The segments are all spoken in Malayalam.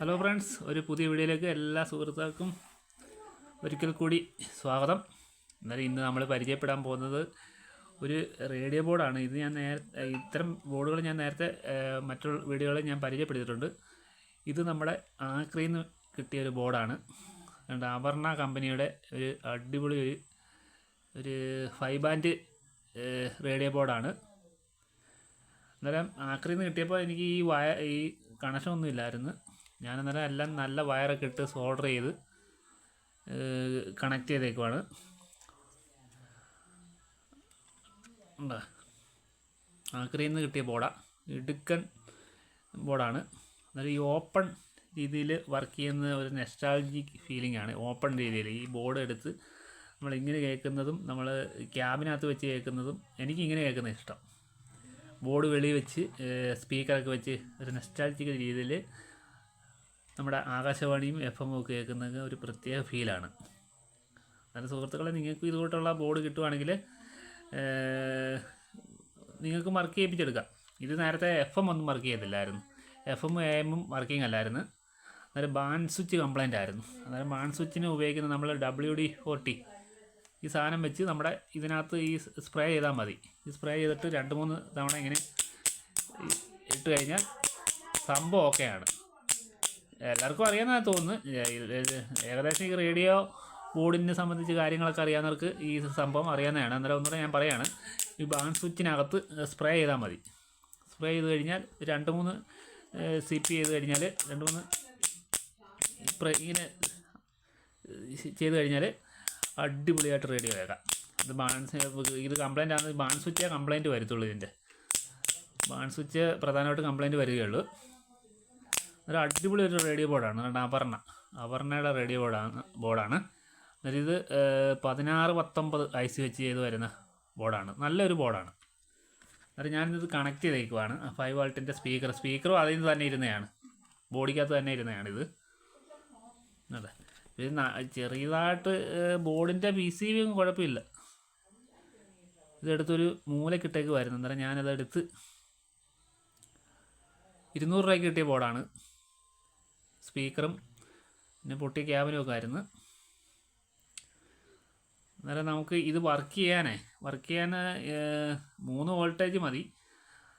ഹലോ ഫ്രണ്ട്സ് ഒരു പുതിയ വീഡിയോയിലേക്ക് എല്ലാ സുഹൃത്തുക്കൾക്കും ഒരിക്കൽ കൂടി സ്വാഗതം. എന്നാലും ഇന്ന് നമ്മൾ പരിചയപ്പെടാൻ പോകുന്നത് ഒരു റേഡിയോ ബോർഡാണ്. ഇത് ഞാൻ നേരത്തെ ഇത്തരം ബോർഡുകൾ ഞാൻ നേരത്തെ മറ്റുള്ള വീഡിയോകളിൽ ഞാൻ പരിചയപ്പെടുത്തിയിട്ടുണ്ട് ഇത് നമ്മുടെ ആക്രിയിൽ നിന്ന് കിട്ടിയ ഒരു ബോർഡാണ്. അതുകൊണ്ട് അവർണ കമ്പനിയുടെ ഒരു അടിപൊളി ഒരു ഒരു ഫൈവ് ബാൻഡ് റേഡിയോ ബോർഡാണ്. അന്നേരം ആക്രിയിൽ നിന്ന് കിട്ടിയപ്പോൾ എനിക്ക് ഈ വയ ഈ കണക്ഷൻ ഒന്നും ഇല്ലായിരുന്നു. ഞാൻ അന്നേരം എല്ലാം നല്ല വയറൊക്കെ ഇട്ട് സോൾഡർ ചെയ്ത് കണക്ട് ചെയ്തേക്കുവാണ്. ആക്രിയിൽ നിന്ന് കിട്ടിയ ബോർഡാണ് ഇടുക്കൻ ബോർഡാണ് അന്നേരം ഈ ഓപ്പൺ രീതിയിൽ വർക്ക് ചെയ്യുന്ന ഒരു നെസ്റ്റാൾജിക് ഫീലിംഗ് ആണ്. ഓപ്പൺ രീതിയിൽ ഈ ബോർഡ് എടുത്ത് നമ്മൾ ഇങ്ങനെ കേൾക്കുന്നതും നമ്മൾ ക്യാബിനകത്ത് വെച്ച് കേൾക്കുന്നതും എനിക്ക് ഇങ്ങനെ കേൾക്കുന്ന ഇഷ്ടം. ബോർഡ് വെളി വെച്ച് സ്പീക്കറൊക്കെ വെച്ച് ഒരു നെസ്റ്റാൾജിക് രീതിയിൽ നമ്മുടെ ആകാശവാണിയും എഫ് എമ്മും ഒക്കെ കേൾക്കുന്നത് ഒരു പ്രത്യേക ഫീലാണ്. നല്ല സുഹൃത്തുക്കളെ നിങ്ങൾക്ക് ഇതുപോലുള്ള ബോർഡ് കിട്ടുവാണെങ്കിൽ നിങ്ങൾക്ക് വർക്ക് ചെയ്യിപ്പിച്ചെടുക്കാം. ഇത് നേരത്തെ എഫ് എം ഒന്നും വർക്ക് ചെയ്തില്ലായിരുന്നു എഫ് എം എമ്മും വർക്കിംഗ് അല്ലായിരുന്നു. അന്നേരം ബാൻ സ്വിച്ച് കംപ്ലൈന്റ് ആയിരുന്നു. അന്നേരം ബാൻ സ്വിച്ചിന് ഉപയോഗിക്കുന്ന നമ്മൾ ഡബ്ല്യു ഡി ഫോർട്ടി ഈ സാധനം വെച്ച് നമ്മുടെ ഇതിനകത്ത് ഈ സ്പ്രേ ചെയ്താൽ മതി. ഈ സ്പ്രേ ചെയ്തിട്ട് രണ്ട് മൂന്ന് തവണ ഇങ്ങനെ ഇട്ട് കഴിഞ്ഞാൽ സംഭവം ഓക്കെയാണ് എല്ലാവർക്കും അറിയാമെന്നാണ് തോന്നുന്നു. ഏകദേശം ഈ റേഡിയോ ബോർഡിനെ സംബന്ധിച്ച് കാര്യങ്ങളൊക്കെ അറിയാവുന്നവർക്ക് ഈ സംഭവം അറിയാവുന്നതാണ്. അന്നേരം ഒന്നുകൂടെ ഞാൻ പറയാണ് ഈ ബാൻ സ്വിച്ചിനകത്ത് സ്പ്രേ ചെയ്താൽ മതി. സ്പ്രേ ചെയ്ത് കഴിഞ്ഞാൽ രണ്ട് മൂന്ന് സിപ്പ് ചെയ്ത് കഴിഞ്ഞാൽ രണ്ട് മൂന്ന് സ്പ്രേ ഇങ്ങനെ ചെയ്ത് കഴിഞ്ഞാൽ അടിപൊളിയായിട്ട് റേഡിയോ കേൾക്കാം. ഇത് ബാൻസ് ഇത് കംപ്ലൈന്റ് ആണ്. ബാൻ സ്വിച്ചേ കംപ്ലൈന്റ് വരത്തുള്ളൂ ഇതിന്റെ. ബാൻ സ്വിച്ച് പ്രധാനമായിട്ട് കംപ്ലൈന്റ് വരികയുള്ളൂ. ഒരു അടിപൊളി ഒരു റേഡിയോ ബോർഡാണ് അതുകൊണ്ട് അപർണ. അപർണയുടെ റേഡിയോ ബോർഡാണ് ബോർഡാണ് എന്നിട്ട് ഇത് പതിനാറ് പത്തൊമ്പത് ഐ സി വെച്ച് ചെയ്ത് വരുന്ന ബോർഡാണ് നല്ലൊരു ബോർഡാണ് എന്നിട്ട് ഞാനിത് കണക്ട് ചെയ്തേക്കുവാണ്. ഫൈവ് വാൾട്ടിന്റെ സ്പീക്കർ സ്പീക്കറും അതിൽ നിന്ന് തന്നെ ഇരുന്നതാണ്. ബോഡിക്കകത്ത് തന്നെ ഇരുന്നതാണ് ഇത് അതെ ഇത് ചെറിയതായിട്ട് ബോർഡിന്റെ പി സി ബിയും കുഴപ്പമില്ല. ഇതെടുത്തൊരു മൂലക്കിട്ടേക്ക് വരുന്നു. അന്നേരം ഞാനതെടുത്ത് ഇരുന്നൂറ് രൂപയ്ക്ക് കിട്ടിയ ബോർഡാണ് സ്പീക്കറും പിന്നെ പൊട്ടിയ ക്യാബിനും ഒക്കെ ആയിരുന്നു. അന്നേരം നമുക്ക് ഇത് വർക്ക് ചെയ്യാനേ വർക്ക് ചെയ്യാൻ മൂന്ന് വോൾട്ടേജ് മതി.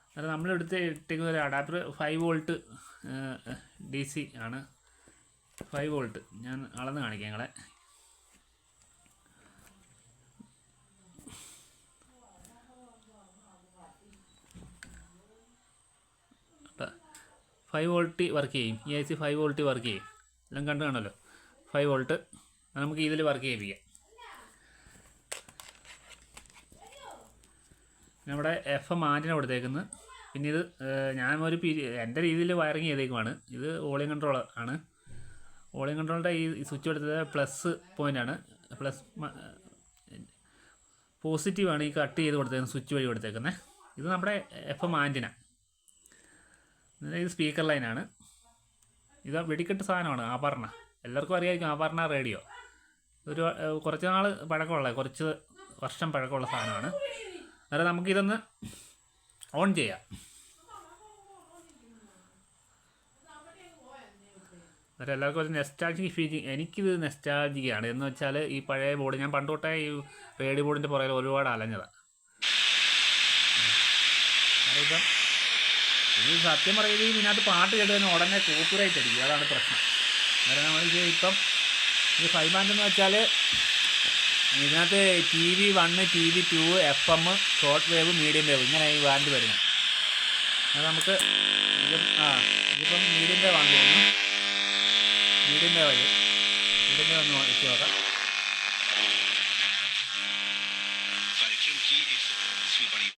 അന്നേരം നമ്മളെടുത്ത് ഇട്ടേക്കുന്ന ഒരു adapter five volt D C ആണ്. ഫൈവ് വോൾട്ട് ഞാൻ അളന്ന് കാണിക്കാം ഞങ്ങളെ ഫൈവ് വോൾട്ട് വർക്ക് ചെയ്യും. ഈ I C five volt work ചെയ്യും. എല്ലാം കണ്ടു കാണുമല്ലോ? ഫൈവ് വോൾട്ട് നമുക്ക് ഇതിൽ വർക്ക് ചെയ്യിപ്പിക്കാം. നമ്മുടെ എഫ് എം ആന്റിന കൊടുത്തേക്കുന്നത് പിന്നെ ഇത് ഞാൻ ഒരു പി എന്റെ രീതിയിൽ വയറിങ് ചെയ്തേക്കുമാണ് ഇത് ഓളിയം കൺട്രോൾ ആണ്. ഓളിയം കൺട്രോളിന്റെ ഈ സ്വിച്ച് എടുത്തത് പ്ലസ് പോയിന്റ് ആണ്. പ്ലസ് പോസിറ്റീവാണ് ഈ കട്ട് ചെയ്ത് കൊടുത്തേക്കുന്നത് സ്വിച്ച് വഴി കൊടുത്തേക്കുന്നത് ഇത് നമ്മുടെ എഫ് എം ആന്റിന ഇത് സ്പീക്കർ ലൈനാണ് ഇത് വെടിക്കെട്ട് സാധനമാണ് ആഭരണ. എല്ലാവർക്കും അറിയാമായിരിക്കും ആഭരണ റേഡിയോ. ഒരു കുറച്ച് നാൾ പഴക്കമുള്ള കുറച്ച് വർഷം പഴക്കമുള്ള സാധനമാണ്. അന്നേരം നമുക്കിതൊന്ന് ഓൺ ചെയ്യാം. അന്നേരം എല്ലാവർക്കും ഒരു നെസ്റ്റാൾജിക് ഫീലിംഗ് എനിക്കിത് നെസ്റ്റാൾജിക്കാണ് എന്ന് വെച്ചാൽ ഈ പഴയ ബോർഡ് ഞാൻ പണ്ട് തൊട്ടേ ഈ റേഡിയോ ബോർഡിന്റെ പുറകിൽ ഒരുപാട് അലഞ്ഞതാണ് അതിപ്പം ഇത് സത്യം പറയുന്നത് ഇതിനകത്ത് പാട്ട് കേട്ട് ഉടനെ കോപ്പിറൈറ്റ് അടിക്കും അതാണ് പ്രശ്നം. കാരണം നമ്മൾ ഇപ്പം ഈ ഫൈവ് എന്ന് വെച്ചാൽ ഇതിനകത്ത് T V one T V two F M short wave medium wave ഇങ്ങനെ ഈ ബാൻഡ് വരുന്നത്. അത് നമുക്ക് ആ ഇതിപ്പം മീഡിയം വേവ് ആണ് തോന്നുന്നു. മീഡിയം വേവ് മീഡിയം വേവ് ഒന്ന് വെച്ച് നോക്കാം.